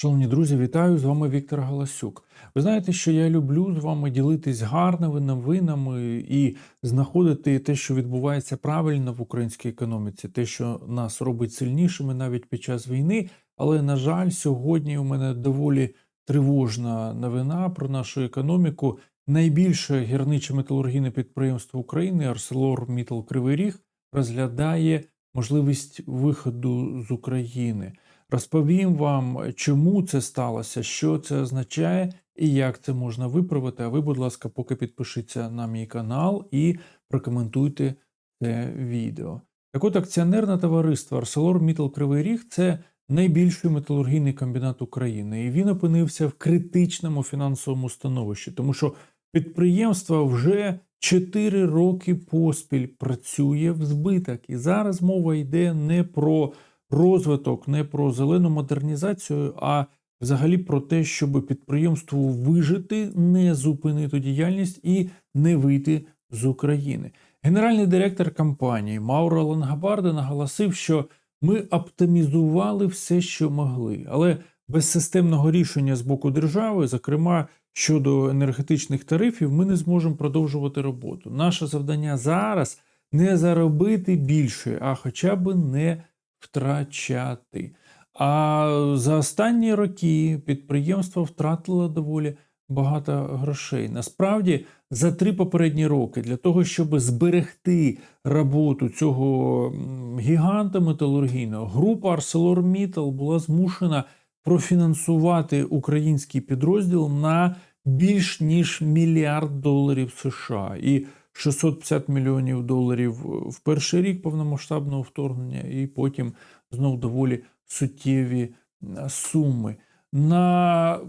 Шановні друзі, вітаю! З вами Віктор Галасюк. Ви знаєте, що я люблю з вами ділитись гарними новинами і знаходити те, що відбувається правильно в українській економіці, те, що нас робить сильнішими навіть під час війни. Але, на жаль, сьогодні у мене доволі тривожна новина про нашу економіку. Найбільше гірниче металургійне підприємство України ArcelorMittal Кривий Ріг розглядає можливість виходу з України. Розповім вам, чому це сталося, що це означає і як це можна виправити. А ви, будь ласка, поки підпишіться на мій канал і прокоментуйте це відео. Так от акціонерне товариство ArcelorMittal Кривий Ріг це найбільший металургійний комбінат України, і він опинився в критичному фінансовому становищі, тому що підприємство вже 4 роки поспіль працює в збиток. І зараз мова йде не про розвиток, не про зелену модернізацію, а взагалі про те, щоб підприємству вижити, не зупинити діяльність і не вийти з України. Генеральний директор компанії Мауро Лангабарде наголосив, що ми оптимізували все, що могли, але без системного рішення з боку держави, зокрема щодо енергетичних тарифів, ми не зможемо продовжувати роботу. Наше завдання зараз не заробити більше, а хоча б не втрачати. А за останні роки підприємство втратило доволі багато грошей. Насправді, за три попередні роки для того, щоб зберегти роботу цього гіганта металургійного, група ArcelorMittal була змушена профінансувати український підрозділ на більш ніж мільярд доларів США і 650 мільйонів доларів в перший рік повномасштабного вторгнення, і потім знов доволі суттєві е, суми. На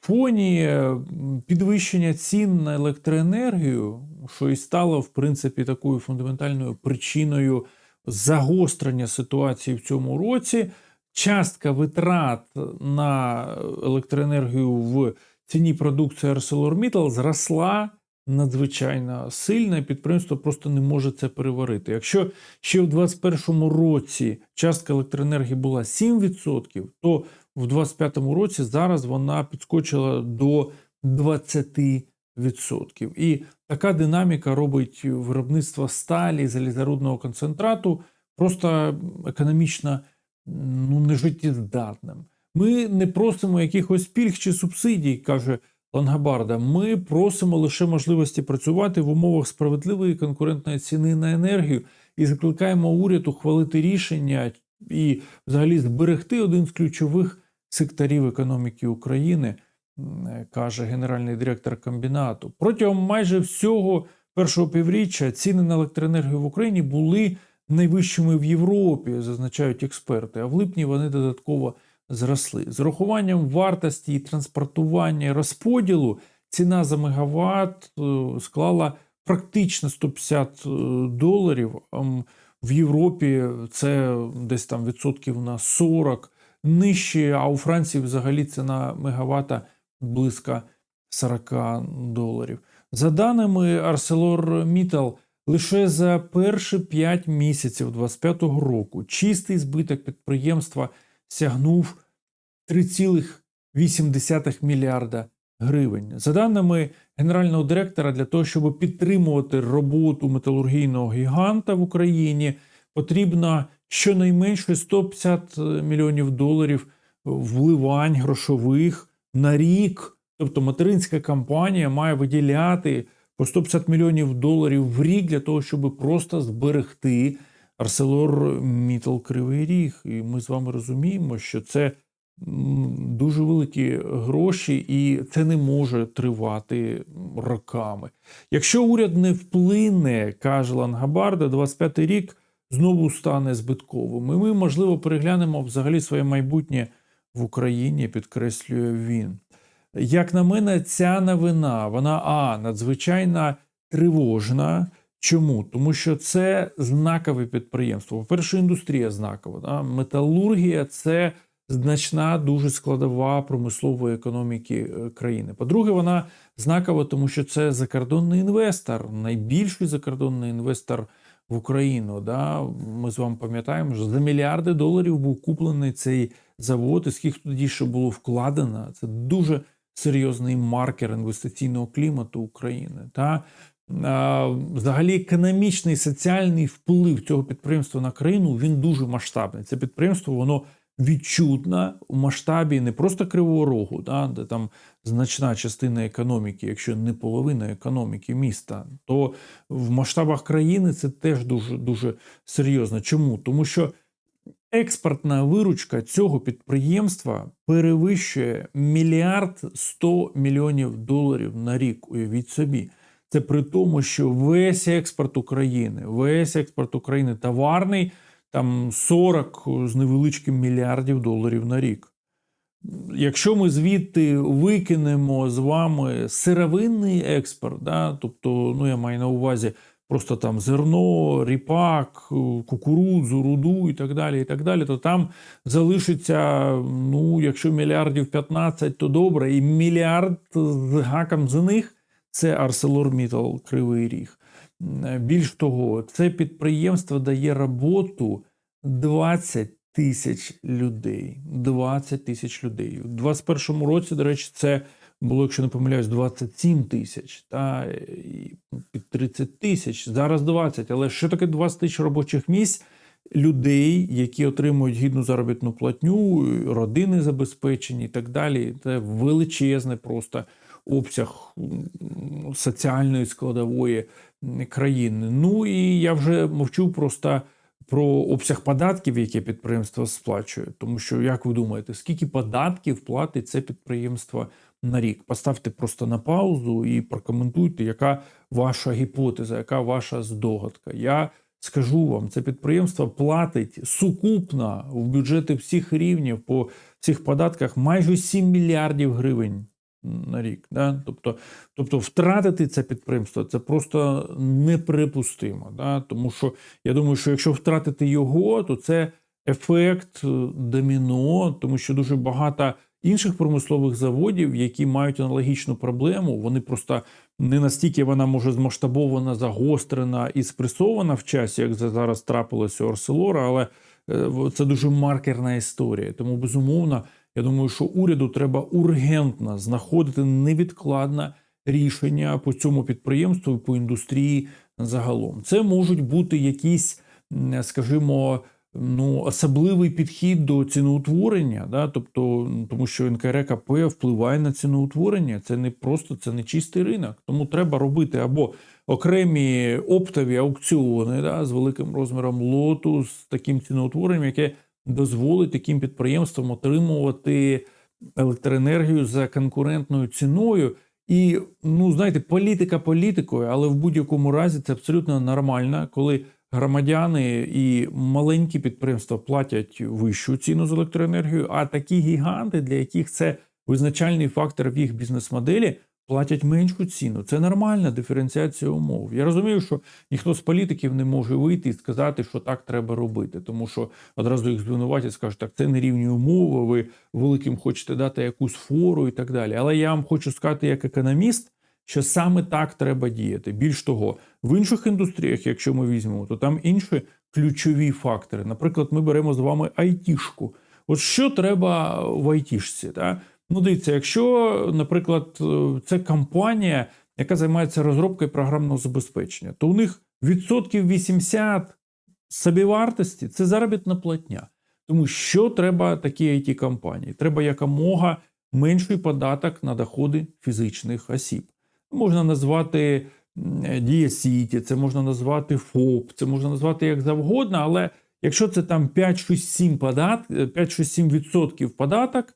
фоні е, підвищення цін на електроенергію, що і стало в принципі такою фундаментальною причиною загострення ситуації в цьому році, частка витрат на електроенергію в ціні продукції ArcelorMittal зросла надзвичайно сильно, і підприємство просто не може це переварити. Якщо ще в 2021 році частка електроенергії була 7%, то в 2025 році зараз вона підскочила до 20%. І така динаміка робить виробництво сталі, залізорудного концентрату просто економічно ну, нежиттєздатним. Ми не просимо якихось пільг чи субсидій, каже Лангабарда. Ми просимо лише можливості працювати в умовах справедливої конкурентної ціни на енергію і закликаємо уряд ухвалити рішення і взагалі зберегти один з ключових секторів економіки України, каже генеральний директор комбінату. Протягом майже всього першого півріччя ціни на електроенергію в Україні були найвищими в Європі, зазначають експерти. А в липні вони додатково зросли. З урахуванням вартості і транспортування і розподілу ціна за мегаватт е, склала практично 150 доларів. В Європі це десь там відсотків на 40 нижче, а у Франції взагалі ціна мегаватта близько 40 доларів. За даними ArcelorMittal, лише за перші 5 місяців 2025 року чистий збиток підприємства сягнув 3,8 мільярда гривень. За даними генерального директора, для того, щоб підтримувати роботу металургійного гіганта в Україні, потрібно щонайменше 150 мільйонів доларів вливань грошових на рік. Тобто материнська компанія має виділяти по 150 мільйонів доларів в рік для того, щоб просто зберегти ArcelorMittal Кривий Ріг. І ми з вами розуміємо, що це дуже великі гроші, і це не може тривати роками. Якщо уряд не вплине, каже Лангабарда, 25-й рік знову стане збитковим. І ми, можливо, переглянемо взагалі своє майбутнє в Україні, підкреслює він. Як на мене, ця новина, вона а надзвичайно тривожна. Чому? Тому що це знакове підприємство. По-перше, індустрія знакова. Да? Металургія це значна, дуже складова промислової економіки е, країни. По-друге, вона знакова, тому що це закордонний інвестор, найбільший закордонний інвестор в Україну. Да? Ми з вами пам'ятаємо, що за мільярди доларів був куплений цей завод, і скільки тоді ще було вкладено. Це дуже серйозний маркер інвестиційного клімату України. Та взагалі економічний соціальний вплив цього підприємства на країну він дуже масштабний. Це підприємство воно відчутно в масштабі не просто Кривого Рогу, да, де там значна частина економіки, якщо не половина економіки міста, то в масштабах країни це теж дуже дуже серйозно. Чому? Тому що експортна виручка цього підприємства перевищує мільярд 100 мільйонів доларів на рік. Уявіть собі. Це при тому, що весь експорт України, весь експорт України товарний, там 40 з невеличким мільярдів доларів на рік. Якщо ми звідти викинемо з вами сировинний експорт, да, тобто, ну я маю на увазі просто там зерно, ріпак, кукурудзу, руду і так далі, і так далі, то там залишиться, ну, якщо мільярдів 15, то добре, і мільярд з гаком з них це ArcelorMittal Кривий Ріг. Більш того, це підприємство дає роботу 20 тисяч людей. 20 тисяч людей. У 2021 році, до речі, це було, якщо не помиляюсь, 27 тисяч та і під 30 тисяч. Зараз 20. Але що таке 20 тисяч робочих місць? Людей, які отримують гідну заробітну платню, родини забезпечені і так далі. Це величезне просто обсяг соціальної складової країни. Ну і я вже мовчу просто про обсяг податків, які підприємство сплачує. Тому що, як ви думаєте, скільки податків платить це підприємство на рік? Поставте просто на паузу і прокоментуйте, яка ваша гіпотеза, яка ваша здогадка. Я скажу вам, це підприємство платить сукупно в бюджети всіх рівнів по цих податках майже 7 мільярдів гривень на рік. Да? Тобто, тобто втратити це підприємство це просто неприпустимо. Да? Тому що я думаю, що якщо втратити його, то це ефект доміно, тому що дуже багато інших промислових заводів, які мають аналогічну проблему, вони просто не настільки вона може змасштабована, загострена і спресована в часі, як зараз трапилося у Арселора, але е, це дуже маркерна історія. Тому безумовно. Я думаю, що уряду треба ургентно знаходити невідкладне рішення по цьому підприємству по індустрії загалом. Це можуть бути якісь, скажімо, ну, особливий підхід до ціноутворення, да? тобто, тому що НКРКП впливає на ціноутворення. Це не просто це не чистий ринок. Тому треба робити або окремі оптові аукціони да, з великим розміром лоту, з таким ціноутворенням, яке дозволить таким підприємствам отримувати електроенергію за конкурентною ціною. І, ну, знаєте, політика політикою, але в будь-якому разі це абсолютно нормально, коли громадяни і маленькі підприємства платять вищу ціну за електроенергію, а такі гіганти, для яких це визначальний фактор в їх бізнес-моделі, платять меншу ціну. Це нормальна диференціація умов. Я розумію, що ніхто з політиків не може вийти і сказати, що так треба робити, тому що одразу їх звинуватять, скажуть, так це не рівні умови, ви великим хочете дати якусь фору і так далі. Але я вам хочу сказати, як економіст. Що саме так треба діяти. Більш того, в інших індустріях, якщо ми візьмемо, то там інші ключові фактори. Наприклад, ми беремо з вами айтішку. От що треба в айтішці? Так? Ну, дивіться, якщо, наприклад, е, це компанія, яка займається розробкою програмного забезпечення, то у них відсотків 80 собівартості це заробітна платня. Тому що треба такі it компанії Треба якомога менший податок на доходи фізичних осіб. Можна назвати Дія це можна назвати ФОП, це можна назвати як завгодно, але якщо це там 5-6-7 подат... 5-6-7% податок,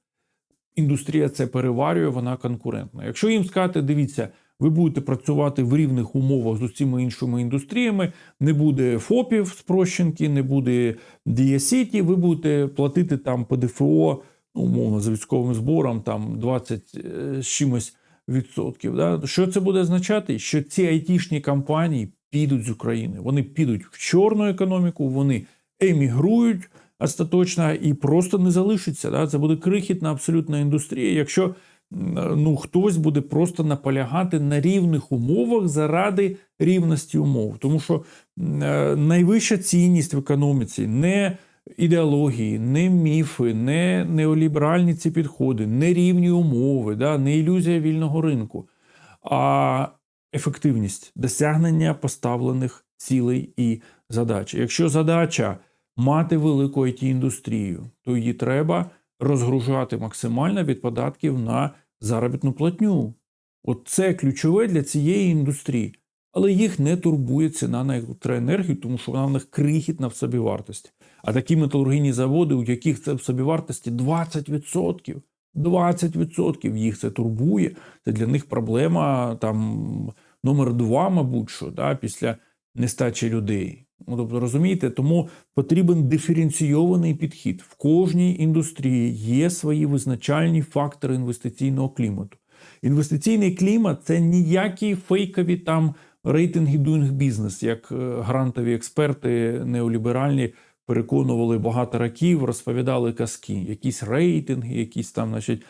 індустрія це переварює, вона конкурентна. Якщо їм сказати, дивіться, ви будете працювати в рівних умовах з усіма іншими індустріями, не буде ФОПів спрощенки, не буде Дієсіті, ви будете платити там ПДФО, ну, умовно, за військовим збором, там 20 е, з чимось відсотків. Да? Що це буде означати? Що ці айтішні компанії підуть з України, вони підуть в чорну економіку, вони емігрують остаточно і просто не залишиться. Да? Це буде крихітна абсолютна індустрія. Якщо ну, хтось буде просто наполягати на рівних умовах заради рівності умов, тому що е, найвища цінність в економіці не ідеології, не міфи, не неоліберальні ці підходи, не рівні умови, да, не ілюзія вільного ринку, а ефективність досягнення поставлених цілей і задач. Якщо задача мати велику it індустрію, то її треба розгружати максимально від податків на заробітну платню. От це ключове для цієї індустрії. Але їх не турбує ціна на електроенергію, тому що вона в них крихітна в собівартості. А такі металургійні заводи, у яких це в собівартості 20%, 20% їх це турбує. Це для них проблема там номер два, мабуть, що да, після нестачі людей. Ну, тобто, розумієте, тому потрібен диференційований підхід. В кожній індустрії є свої визначальні фактори інвестиційного клімату. Інвестиційний клімат це ніякі фейкові там рейтинги doing business, як е, грантові експерти неоліберальні переконували багато років, розповідали казки, якісь рейтинги, якісь там, значить.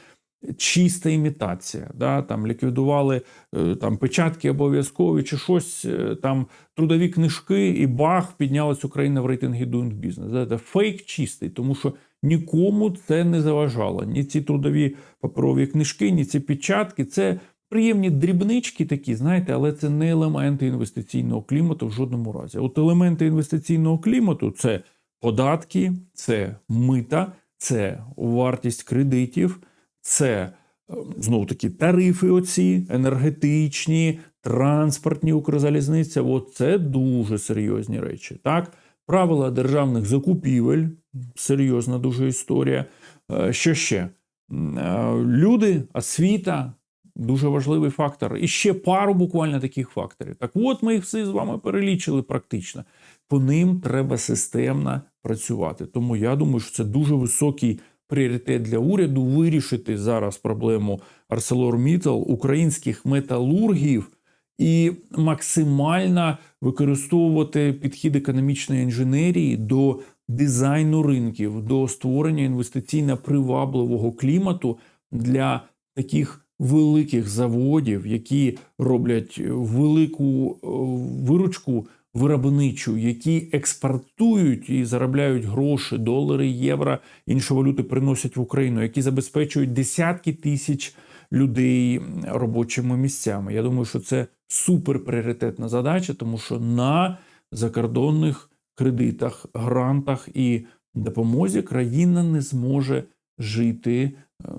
Чиста імітація, да, там ліквідували е, там печатки обов'язкові чи щось е, там трудові книжки, і бах, піднялась Україна в рейтинги Doing Business. Це фейк чистий, тому що нікому це не заважало. Ні ці трудові паперові книжки, ні ці печатки. Це приємні дрібнички такі, знаєте, але це не елементи інвестиційного клімату в жодному разі. От елементи інвестиційного клімату це податки, це мита, це вартість кредитів, це знову таки тарифи, оці енергетичні, транспортні Укрзалізниця. От це дуже серйозні речі. Так, правила державних закупівель, серйозна дуже історія. Е, Що ще? Е, Люди, освіта, дуже важливий фактор. І ще пару буквально таких факторів. Так от ми їх всі з вами перелічили практично. По ним треба системно працювати. Тому я думаю, що це дуже високий пріоритет для уряду вирішити зараз проблему ArcelorMittal, українських металургів і максимально використовувати підхід економічної інженерії до дизайну ринків, до створення інвестиційно привабливого клімату для таких великих заводів, які роблять велику е, виручку виробничу, які експортують і заробляють гроші, долари, євро, інші валюти приносять в Україну, які забезпечують десятки тисяч людей робочими місцями. Я думаю, що це суперпріоритетна задача, тому що на закордонних кредитах, грантах і допомозі країна не зможе жити е,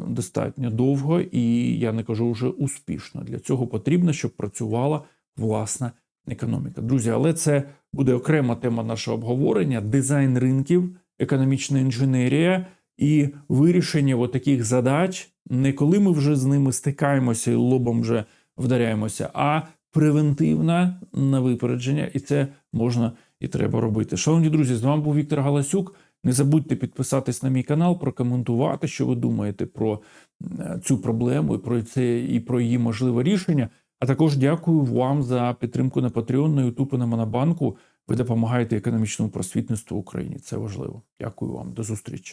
достатньо довго, і я не кажу вже успішно. Для цього потрібно, щоб працювала власна економіка. Друзі, але це буде окрема тема нашого обговорення: дизайн ринків, економічна інженерія і вирішення таких задач, не коли ми вже з ними стикаємося і лобом вже вдаряємося, а превентивна на випередження, і це можна і треба робити. Шановні друзі, з вами був Віктор Галасюк. Не забудьте підписатись на мій канал, прокоментувати, що ви думаєте про е, цю проблему і про це і про її можливе рішення. А також дякую вам за підтримку на Patreon, на YouTube на Монобанку. Ви допомагаєте економічному просвітництву Україні. Це важливо. Дякую вам. До зустрічі.